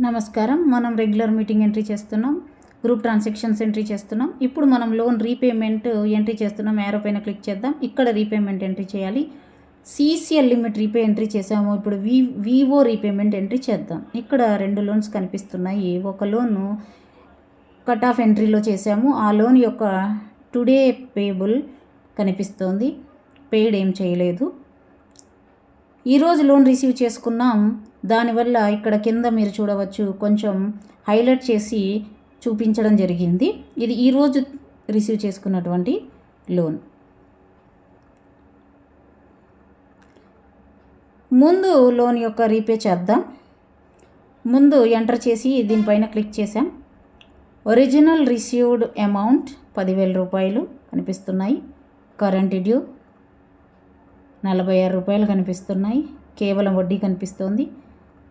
నమస్కారం. మనం regular meeting entry చేస్తున్నాం. గ్రూప్ ట్రాన్సాక్షన్స్ ఎంట్రీ చేస్తున్నాం. ఇప్పుడు మనం లోన్ రీపేమెంట్ ఎంట్రీ చేస్తున్నాం. యారో పైన క్లిక్ చేద్దాం. ఇక్కడ రీపేమెంట్ ఎంట్రీ చేయాలి. సిసిఎల్ లిమిట్ రీపే ఎంట్రీ చేసాము. ఇప్పుడు వి వివో రీపేమెంట్ ఎంట్రీ చేద్దాం. ఇక్కడ రెండు లోన్స్ కనిపిస్తున్నాయి. ఒక లోను కట్ ఆఫ్ ఎంట్రీలో చేసాము. ఆ లోన్ యొక్క టుడే పేబుల్ కనిపిస్తోంది. పేడ్ ఏం చేయలేదు. ఈరోజు లోన్ రిసీవ్ చేసుకున్నాం. దానివల్ల ఇక్కడ కింద మీరు చూడవచ్చు కొంచెం హైలైట్ చేసి చూపించడం జరిగింది. ఇది ఈరోజు రిసీవ్ చేసుకున్నటువంటి లోన్. ముందు లోన్ యొక్క రీపే చేద్దాం. ముందు ఎంటర్ చేసి దీనిపైన క్లిక్ చేసాం ఒరిజినల్ రిసీవ్డ్ అమౌంట్ పదివేల రూపాయలు కనిపిస్తున్నాయి. కరెంట్ డ్యూ నలభై ఆరు రూపాయలు కనిపిస్తున్నాయి. కేవలం వడ్డీ కనిపిస్తోంది.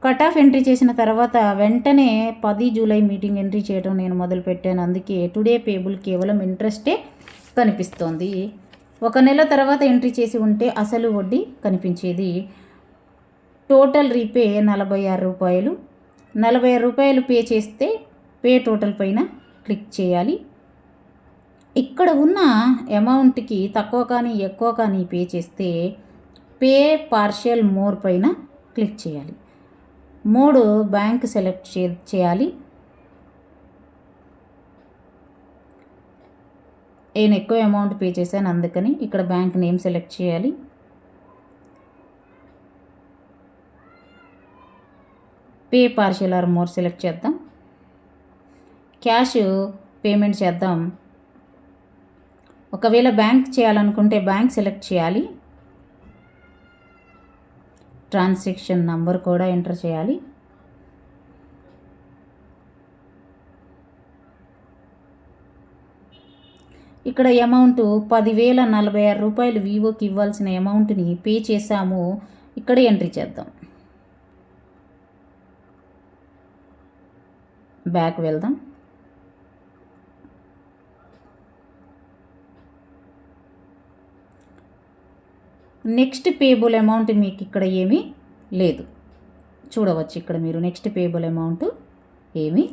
కట్ ఆఫ్ ఎంట్రీ చేసిన తర్వాత వెంటనే పది జూలై మీటింగ్ ఎంట్రీ చేయడం నేను మొదలుపెట్టాను. అందుకే టుడే పేబుల్ కేవలం ఇంట్రెస్టే కనిపిస్తోంది. ఒక నెల తర్వాత ఎంట్రీ చేసి ఉంటే అసలు వడ్డీ కనిపించేది? టోటల్ రీపే నలభై ఆరు రూపాయలు. నలభై ఆరు రూపాయలు పే చేస్తే పే టోటల్ పైన క్లిక్ చేయాలి. ఇక్కడ ఉన్న అమౌంట్కి తక్కువ కానీ ఎక్కువ కానీ పే చేస్తే పే పార్షియల్ మోర్ పైన క్లిక్ చేయాలి. మూడు బ్యాంక్ సెలెక్ట్ చే చేయాలి. నేను ఎక్కువ అమౌంట్ పే చేశాను అందుకని ఇక్కడ బ్యాంక్ నేమ్ సెలెక్ట్ చేయాలి. Pay partial or more select చేద్దాం. క్యాష్ పేమెంట్ చేద్దాం. ఒకవేళ బ్యాంక్ చేయాలనుకుంటే బ్యాంక్ సెలెక్ట్ చేయాలి. ట్రాన్సాక్షన్ నంబర్ కూడా ఎంటర్ చేయాలి. ఇక్కడ అమౌంట్ పదివేల నలభై ఆరు రూపాయలు వివోకి ఇవ్వాల్సిన అమౌంట్ని పే చేశాము. ఇక్కడ ఎంట్రీ చేద్దాం. బ్యాక్ వెళ్దాం. నెక్స్ట్ పేబుల్ అమౌంట్ మీకు ఇక్కడ ఏమీ లేదు. చూడవచ్చు ఇక్కడ మీరు నెక్స్ట్ పేబుల్ అమౌంట్ ఏమీ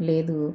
లేదు.